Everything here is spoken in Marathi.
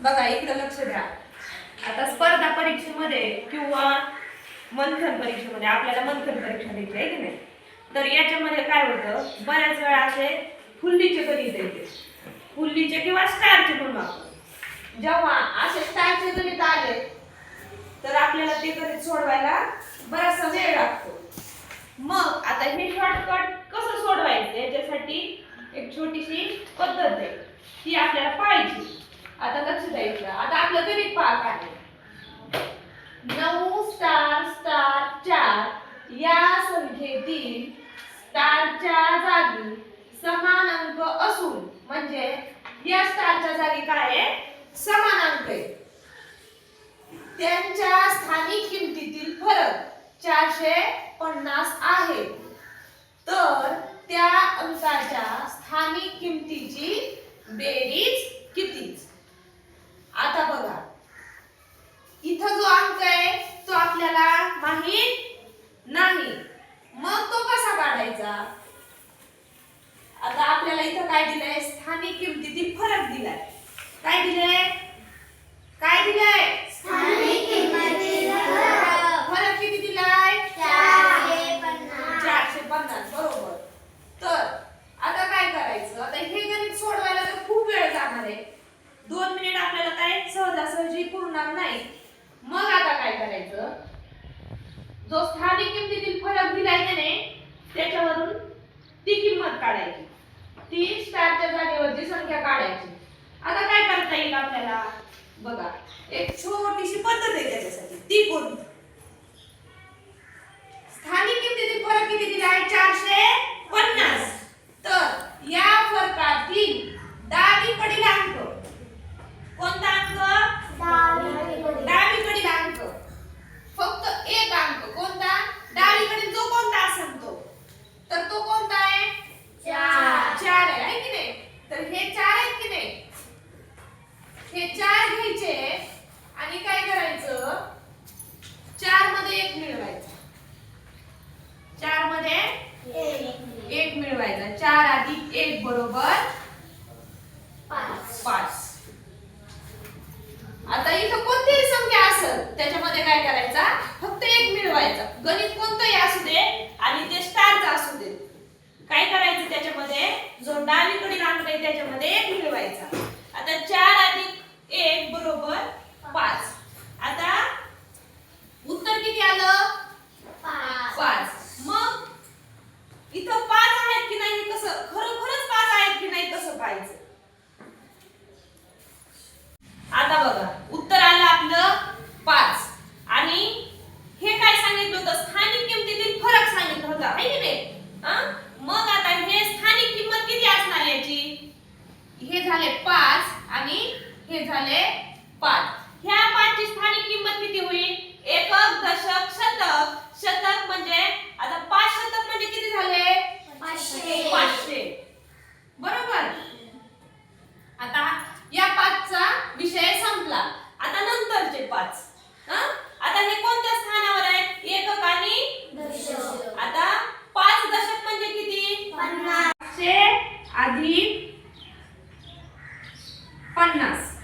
बघा इकडे लक्ष द्या. आता स्पर्धा परीक्षेमध्ये किंवा मंथन परीक्षेमध्ये आपल्याला मंथन परीक्षा द्यायची आहे की नाही? तर याच्यामध्ये काय होतं बऱ्याच वेळा असे फुल्लीचे गणित येते? फुल्लीचे किंवा स्टारचे पण आपण जेव्हा असे स्टारचे गणित आले तर आपल्याला ते गणित सोडवायला बराचसा वेळ लागतो. मग आता हे शॉर्टकट कसं सोडवायचं? याच्यासाठी एक छोटीशी पद्धत आहे. ती आपल्याला पाहिजे. आता साईडला आता आपलं गणित पहा आहे. नऊ स्टार स्टार चार. या संख्येतील स्टारच्या जागी समान अंक असून म्हणजे या स्टारच्या जागी काय आहे? समान अंक आहे. त्यांच्या स्थानिक किमतीतील फरक चारशे पन्नास आहे. तर त्या अंकाच्या स्थानिक किमतीची बेरीज आता बघा. इथं जो अंक आहे तो आपल्याला माहीत नाही. मग तो कसा काढायचा? आता आपल्याला इथं काय दिलंय? स्थानिक किमतीतील फरक दिलाय. काय दिलंय? काय दिलंय फरक किती दिलाय चारशे पन्नास बरोबर तर आता काय करायचं आता हे गणित सोडवायला तर खूप वेळ जाणार आहे दोन मिनिट आपल्याला काय सहजी पुरणार नाही. मग आता काय करायचं? जो स्थानिक किमतीतील फरक दिलाय त्याने त्याच्यावरून ती किंमत काढायची. ती स्टारच्या जागेवरची संख्या काढायची. आता काय करता येईल आपल्याला? बघा एक छोटीशी पद्धत आहे त्याच्यासाठी. ती कोणती? स्थानिक किमतीतील फरक किती दिला आहे चारशे पन्नास तर या फरकातील डावीकडील अंक कोणता अंक डावीकडील अंक फक्त एक अंक कोणता डावीकडील जो कोणता असेल तो तर तो कोणता आहे चार आहे आहे की नाही तर हे चार आहेत की नाही हे चार घ्यायचे आणि काय करायचं चारमध्ये एक मिळवायचा चारमध्ये एक मिळवायचा. चार अधिक एक बरोबर पाच. आता इथं कोणतीही संख्या असेल त्याच्यामध्ये काय करायचा? फक्त एक मिळवायचा. गणित कोणतंही असू दे आणि ते स्टारचा असू दे. काय करायचं त्याच्यामध्ये? जो डावीकडील आहे त्याच्यामध्ये एक मिळवायचा. आता चार अधिक एक बरोबर पाच आता उत्तर किती आलं पाच मग इथं पाच आहेत की नाही कसं खरोखरच पाच आहेत पाहिजे आता बघा उत्तर आलं आपलं पाच. आणि हे काय सांगितलं होतं? स्थानिक किमतीतील फरक सांगितलं होतं आहे की नाही? मग आता हे स्थानिक किंमत किती असणार याची? हे झाले पाच आणि हे झाले पाच. ह्या पाचची स्थानिक किंमत किती होईल? एकक दशक शतक म्हणजे आता पाच शतक म्हणजे किती झाले पाचशे बरोबर आता या पाचचा विषय संपला आता नंतरचे पाच हं? आता हे कोणत्या स्थानावर आहेत एकक आणि आता पाच दशक म्हणजे किती? पाचशे अधिक पन्नास.